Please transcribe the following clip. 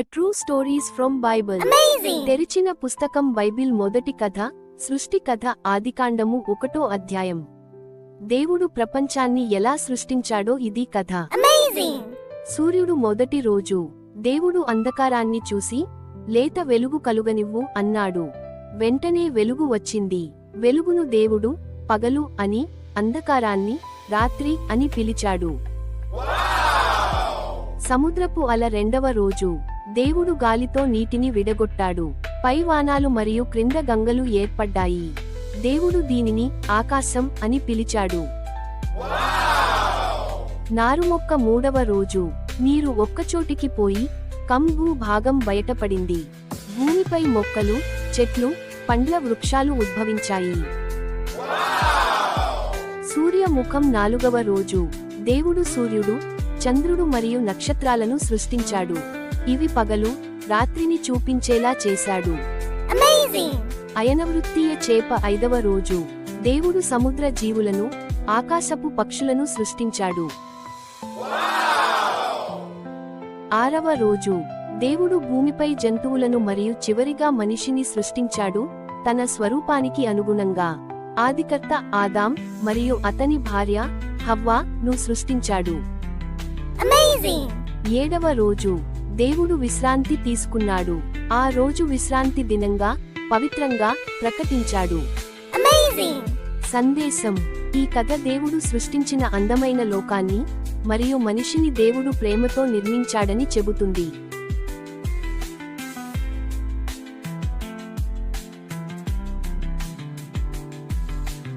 True stories from Bible Amazing! తెరిచిన పుస్తకం Bible మొదటి కథ సృష్టి కథ ఆదికాండము ఒకటో అధ్యాయం. దేవుడు ప్రపంచాన్ని ఎలా సృష్టించాడో ఇది కథ. Amazing! సూర్యుడు మొదటి రోజు దేవుడు అంధకారాన్ని చూసి లేత వెలుగు కలుగనివ్వు అన్నాడు. వెంటనే వెలుగు వచ్చింది. వెలుగును దేవుడు పగలు అని అంధకారాన్ని రాత్రి అని పిలిచాడు. సముద్రపు అల రెండవ రోజు. దేవుడు గాలితో నీటిని విడగొట్టాడు. పైవానాలు మరియు క్రింద గంగలు ఏర్పడ్డాయి. దేవుడు దీనిని ఆకాశం అని పిలిచాడు. నారుమొక్క మూడవ రోజు. నీరు ఒక్కచోటికి పోయి కంబు భాగం బయటపడింది. భూమిపై మొక్కలు చెట్లు పండ్ల వృక్షాలు ఉద్భవించాయి. సూర్యముఖం నాలుగవ రోజు. దేవుడు సూర్యుడు చంద్రుడు మరియు నక్షత్రాలను సృష్టించాడు. ఇవి పగలు రాత్రిని చూపించేలా చేశాడు! అయనవృత్తీయ చేప ఐదవ రోజు. దేవుడు సముద్ర జీవులను ఆకాశపు పక్షులను సృష్టించాడు. ఆరవ రోజు. దేవుడు భూమిపై జంతువులను మరియు చివరిగా మనిషిని సృష్టించాడు తన స్వరూపానికి అనుగుణంగా. ఆదికర్త ఆదాం మరియు అతని భార్య హవ్వా ను సృష్టించాడు! ఏడవ రోజు. దేవుడు విశ్రాంతి తీసుకున్నాడు. ఆ రోజు విశ్రాంతి దినంగా పవిత్రంగా ప్రకటించాడు! సందేశం. ఈ కథ దేవుడు సృష్టించిన అందమైన లోకాన్ని మరియు మనిషిని దేవుడు ప్రేమతో నిర్మించాడని చెబుతుంది.